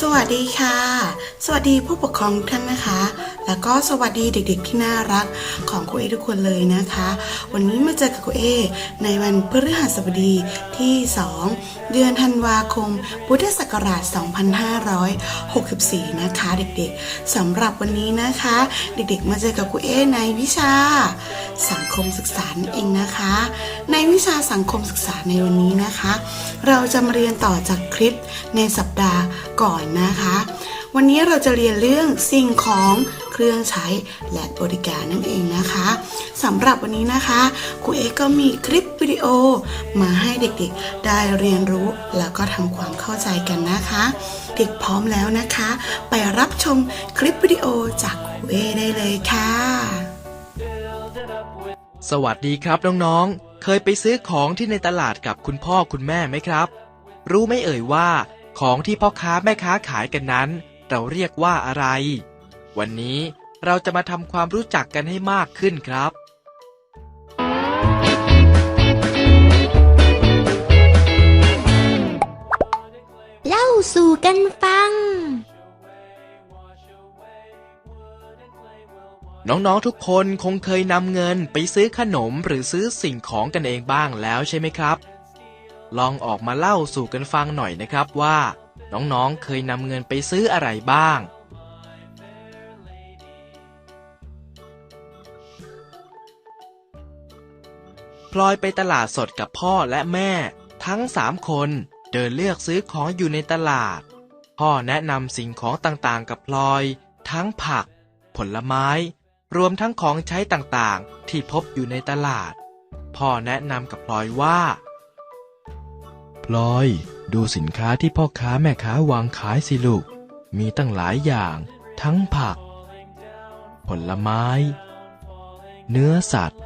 สวัสดีค่ะ สวัสดีผู้ปกครองทุกท่านนะคะ แล้วก็สวัสดีเด็กๆที่น่ารักของครูเอทุกคนเลยนะคะ วันนี้มาเจอกับครูเอในวันพฤหัสบดีที่ 2 เดือนธันวาคม พุทธศักราช 2564 นะคะเด็กๆสำหรับวันนี้นะคะ เด็กๆมาเจอกับครูเอในวิชาสังคมศึกษาเองนะคะ ในวิชาสังคมศึกษาในวันนี้นะคะ เราจะมาเรียนต่อจากคลิปในสัปดาห์ก่อนนะคะ วันนี้เราจะเรียนเรื่องสิ่งของเครื่องใช้และบริการนั่นเองนะคะสำหรับวันนี้นะคะครูเอกก็มีคลิปวิดีโอมาให้เด็กๆ ได้เรียนรู้แล้วก็ทำความเข้าใจกันนะคะ เด็กพร้อมแล้วนะคะ ไปรับชมคลิปวิดีโอจากครูเอได้เลยค่ะ สวัสดีครับน้องๆ เคยไปซื้อของที่ในตลาดกับคุณพ่อคุณแม่ไหมครับ รู้ไหมเอ่ยว่าของที่พ่อค้าแม่ค้าขายกันนั้น เราเรียกว่าอะไร วันนี้เราจะมาทำความรู้จักกันให้มากขึ้นครับ เล่าสู่กันฟัง น้องๆทุกคนคงเคยนำเงินไปซื้อขนมหรือซื้อสิ่งของกันเองบ้างแล้วใช่ไหมครับ ลองออกมาเล่าสู่กันฟังหน่อยนะครับว่า น้องๆ เคยนำเงินไปซื้ออะไรบ้าง พลอยไปตลาดสดกับพ่อและแม่ ทั้งสามคนเดินเลือกซื้อของอยู่ในตลาด พ่อแนะนำสิ่งของต่างๆ กับพลอย ทั้งผัก ผลไม้ รวมทั้งของใช้ต่างๆ ที่พบอยู่ในตลาด พ่อแนะนำกับพลอยว่า พลอย ดูสินค้าที่พ่อค้าแม่ค้าวางขายสิลูก มีตั้งหลายอย่าง ทั้งผัก ผลไม้ เนื้อสัตว์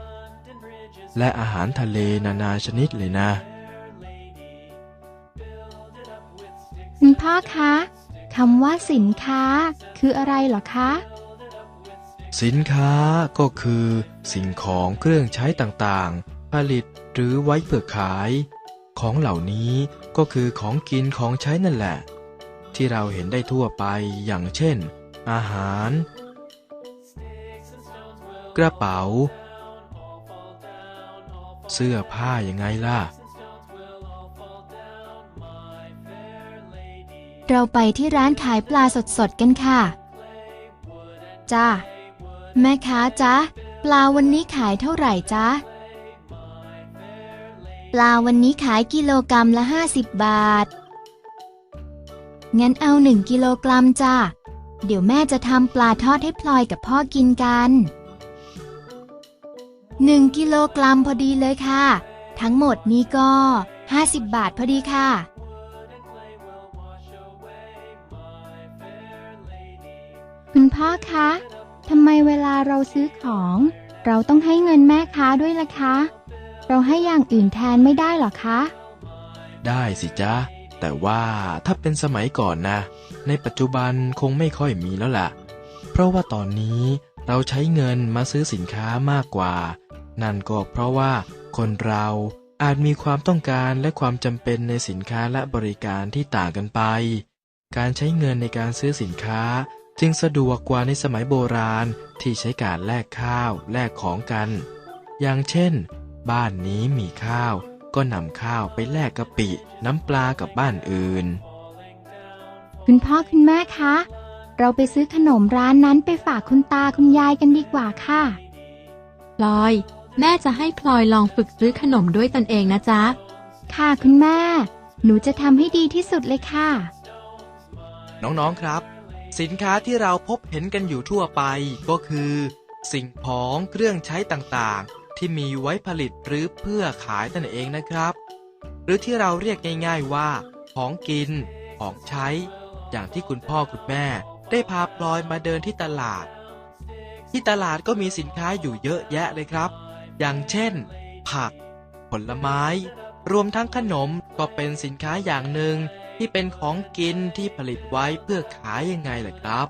และอาหารทะเลนานาชนิดเลยนะ คุณพ่อคะคำว่าสินค้า คืออะไรเหรอคะ สินค้าก็คือ สิ่งของเครื่องใช้ต่างๆ ผลิตหรือไว้เพื่อขาย ของเหล่านี้ก็คือของกินของใช้นั่นแหละ ที่เราเห็นได้ทั่วไปอย่างเช่น อาหาร กระเป๋า เสื้อผ้ายังไงล่ะ เราไปที่ร้านขายปลาสดๆกันค่ะ จ้า แม่ค้าจ๊ะปลาวันนี้ขายเท่าไหร่จ๊ะ ปลาวันนี้ขายกิโลกรัมละ 50 บาท งั้นเอาหนึ่งกิโลกรัมจ้า เดี๋ยวแม่จะทำปลาทอดให้พลอยกับพ่อกินกันหนึ่งกิโลกรัมพอดีเลยค่ะ ทั้งหมดนี้ก็ 50 บาทพอดีค่ะ คุณพ่อคะทำไมเวลาเราซื้อของ เราต้องให้เงินแม่ค้าด้วยล่ะคะ เราให้อย่างอื่นแทนไม่ได้หรอคะ ได้สิจ๊ะ แต่ว่าถ้าเป็นสมัยก่อนนะ ในปัจจุบันคงไม่ค่อยมีแล้วล่ะ เพราะว่าตอนนี้เราใช้เงินมาซื้อสินค้ามากกว่า นั่นก็เพราะว่าคนเราอาจมีความต้องการและความจำเป็นในสินค้าและบริการที่ต่างกันไป การใช้เงินในการซื้อสินค้า จึงสะดวกกว่าในสมัยโบราณที่ใช้การแลกข้าวแลกของกัน อย่างเช่น บ้านนี้มีข้าว ก็นำข้าวไปแลกกะปิ น้ำปลากับบ้านอื่น คุณพ่อคุณแม่คะ เราไปซื้อขนมร้านนั้นไปฝากคุณตาคุณยายกันดีกว่าค่ะ พลอย แม่จะให้พลอยลองฝึกซื้อขนมด้วยตนเองนะจ๊ะ ค่ะคุณแม่ หนูจะทำให้ดีที่สุดเลยค่ะ น้องๆครับ สินค้าที่เราพบเห็นกันอยู่ทั่วไปก็คือ สิ่งของเครื่องใช้ต่างๆ ที่มีไว้ผลิตหรือเพื่อขายนั่นเองนะครับ หรือที่เราเรียกง่ายๆว่า ของกิน ของใช้ อย่างที่คุณพ่อคุณแม่ ได้พาพลอยมาเดินที่ตลาด ที่ตลาดก็มีสินค้าอยู่เยอะแยะเลยครับ อย่างเช่น ผัก ผลไม้ รวมทั้งขนมก็เป็นสินค้าอย่างหนึ่งที่เป็นของกินที่ผลิตไว้เพื่อขายยังไงล่ะครับ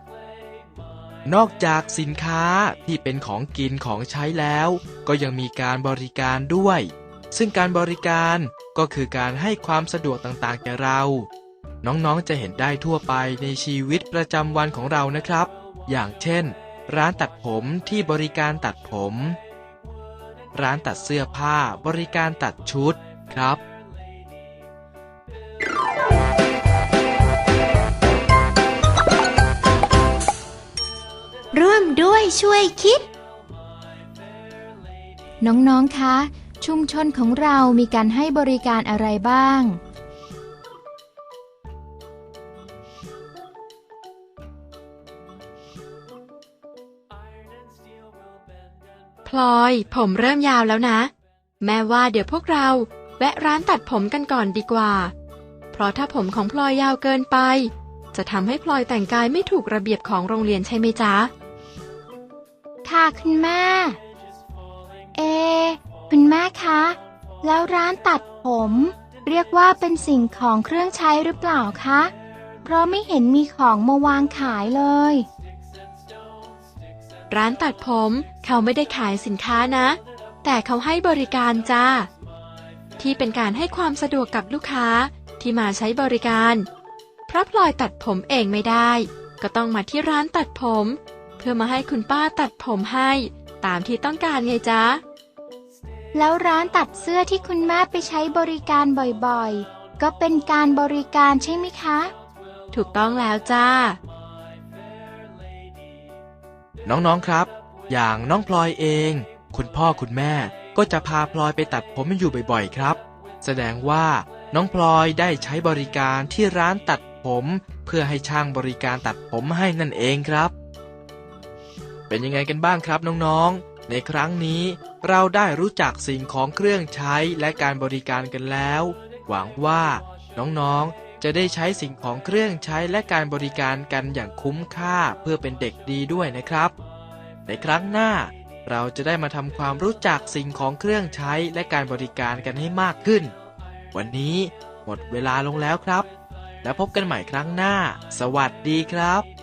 นอกจากสินค้าที่เป็นของกินของใช้แล้ว ก็ยังมีการบริการด้วย ซึ่งการบริการก็คือการให้ความสะดวกต่างๆแก่เรา น้องๆจะเห็นได้ทั่วไปในชีวิตประจำวันของเรานะครับ อย่างเช่น ร้านตัดผมที่บริการตัดผม ร้านตัดเสื้อผ้าบริการตัดชุดครับ ร่วมด้วยช่วยคิด น้องๆ คะ ชุมชนของเรามีการให้บริการอะไรบ้าง พลอย ผมเริ่มยาวแล้วนะ แม่ว่าเดี๋ยวพวกเรา แวะร้านตัดผมกันก่อนดีกว่า เพราะถ้าผมของพลอยยาวเกินไปจะทำให้พลอยแต่งกายไม่ถูกระเบียบของโรงเรียนใช่ไหมจ๊ะ ค่ะคุณแม่ เอ คุณแม่คะ แล้วร้านตัดผม เรียกว่าเป็นสิ่งของเครื่องใช้หรือเปล่าคะ เพราะไม่เห็นมีของมาวางขายเลย ร้านตัดผมเขาไม่ได้ขายสินค้านะ แต่เขาให้บริการจ้า ที่เป็นการให้ความสะดวกกับลูกค้าที่มาใช้บริการ เพราะพลอยตัดผมเองไม่ได้ ก็ต้องมาที่ร้านตัดผม เพื่อมาให้คุณป้าตัดผมให้ ตามที่ต้องการไงจ๊ะ แล้วร้านตัดเสื้อที่คุณแม่ไปใช้บริการบ่อยๆ ก็เป็นการบริการใช่ไหมคะ ถูกต้องแล้วจ้า น้องๆครับ อย่างน้องพลอยเอง คุณพ่อคุณแม่ก็จะพาพลอยไปตัดผมอยู่บ่อยๆครับ แสดงว่าน้องพลอยได้ใช้บริการที่ร้านตัดผม เพื่อให้ช่างบริการตัดผมให้นั่นเองครับ เป็นยังไงกันบ้างครับน้องๆ ในครั้งนี้เราได้รู้จักสิ่งของเครื่องใช้และการบริการกันแล้ว หวังว่าน้องๆ จะได้ใช้สิ่งของเครื่องใช้และการบริการกันอย่างคุ้มค่าเพื่อเป็นเด็กดีด้วยนะครับ ในครั้งหน้าเราจะได้มาทำความรู้จักสิ่งของเครื่องใช้และการบริการกันให้มากขึ้น วันนี้หมดเวลาลงแล้วครับ แล้วพบกันใหม่ครั้งหน้า สวัสดีครับ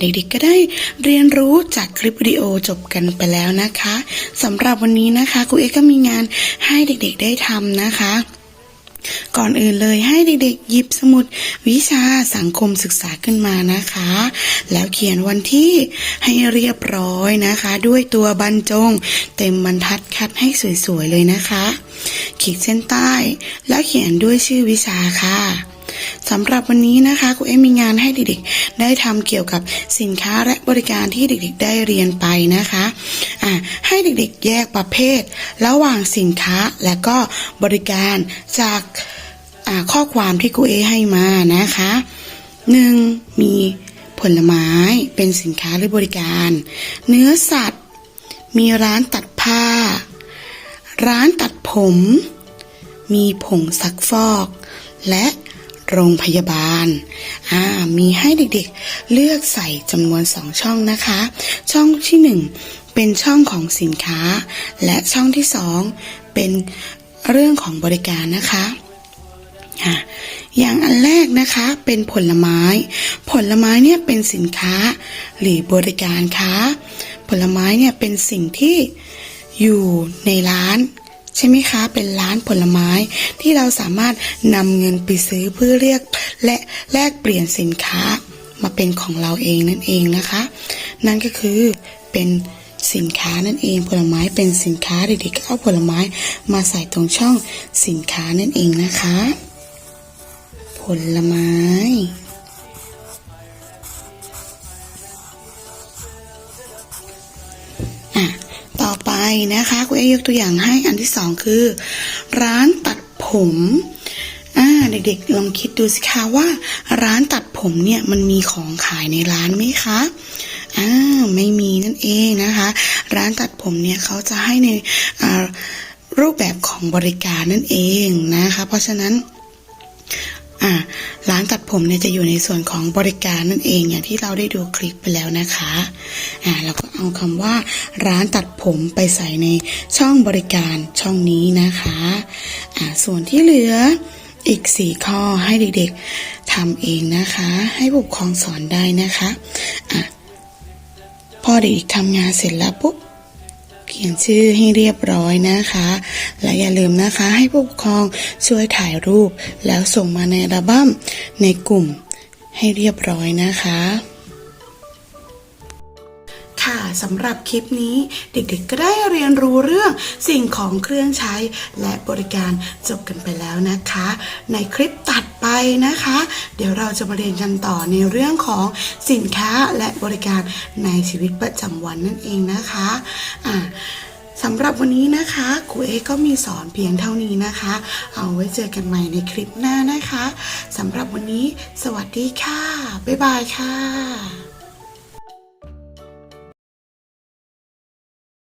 เด็กๆก็ได้เรียนรู้จากคลิปวิดีโอจบกันไปแล้วนะคะสำหรับวันนี้นะคะครูเอกก็มีงานให้เด็กๆได้ทำนะคะก่อนอื่นเลยให้เด็กๆ หยิบสมุดวิชาสังคมศึกษาขึ้นมานะคะ แล้วเขียนวันที่ให้เรียบร้อยนะคะ ด้วยตัวบรรจง เต็มบรรทัดคัดให้สวยๆเลยนะคะ ขีดเส้นใต้ แล้วเขียนด้วยชื่อวิชาค่ะ สำหรับวันนี้นะคะครูเอ็มมีงานให้เด็กๆ ได้ทำเกี่ยวกับสินค้าและบริการที่เด็กๆ ได้เรียนไปนะคะอะให้เด็กๆ แยกประเภท ระหว่างสินค้าและก็บริการจากข้อความที่ครูเอให้มานะคะหนึ่งมีผลไม้เป็นสินค้าหรือบริการ เนื้อสัตว์ มีร้านตัดผ้า ร้านตัดผม มีผงซักฟอก และ โรงพยาบาล อ่า มีให้เด็กๆ เลือกใส่จำนวนสองช่องนะคะ ช่องที่หนึ่งเป็นช่องของสินค้า และช่องที่สองเป็นเรื่องของบริการนะคะอะอย่างอันแรกนะคะเป็นผลไม้ ผลไม้เนี่ยเป็นสินค้าหรือบริการคะผลไม้เนี่ยเป็นสิ่งที่อยู่ในร้าน ใช่ไหมคะ เป็นร้านผลไม้ที่เราสามารถนำเงินไปซื้อเพื่อเรียกและแลกเปลี่ยนสินค้ามาเป็นของเราเองนั่นเองนะคะ นั่นก็คือเป็นสินค้านั่นเองผลไม้เป็นสินค้าเด็กๆก็เอาผลไม้มาใส่ตรงช่องสินค้านั่นเองนะคะ ผลไม้ นะคะคุณเอยกตัวอย่างให้อันที่สองคือ ร้านตัดผมอ่าเด็กๆลองคิดดูสิคะว่า ร้านตัดผมเนี่ยมันมีของขายในร้านไหมคะอ่าไม่มีนั่นเองนะคะ ร้านตัดผมเนี่ยเขาจะให้ในรูปแบบของบริการนั่นเองนะคะ เพราะฉะนั้น อ่าร้านตัดผมเนี่ยจะอยู่ในส่วนของบริการนั่นเองอย่างที่เราได้ดูคลิปไปแล้วนะคะอ่าแล้วก็เอาคำว่า ร้านตัดผมไปใส่ในช่องบริการช่องนี้นะคะอ่าส่วนที่เหลืออีกสี่ข้อให้เด็กๆทำเองนะคะ ให้ผู้ปกครองสอนได้นะคะอะพอเด็กๆทำงานเสร็จแล้วปุ๊บ ขียนชื่อให้เรียบร้อยนะคะ และอย่าลืมนะคะให้ผู้ปกครองช่วยถ่ายรูป แล้วส่งมาในอัลบั้มในกลุ่มให้เรียบร้อยนะคะค่ะ สำหรับคลิปนี้เด็กๆก็ได้เรียนรู้เรื่องสิ่งของเครื่องใช้และบริการจบกันไปแล้วนะคะ ในคลิปตัดไปนะคะ เดี๋ยวเราจะมาเรียนกันต่อในเรื่องของสินค้าและบริการในชีวิตประจำวันนั่นเองนะคะอ่าสำหรับวันนี้นะคะครูเอก็มีสอนเพียงเท่านี้นะคะ เอาไว้เจอกันใหม่ในคลิปหน้านะคะสำหรับวันนี้ สวัสดีค่ะ บ๊ายบายค่ะ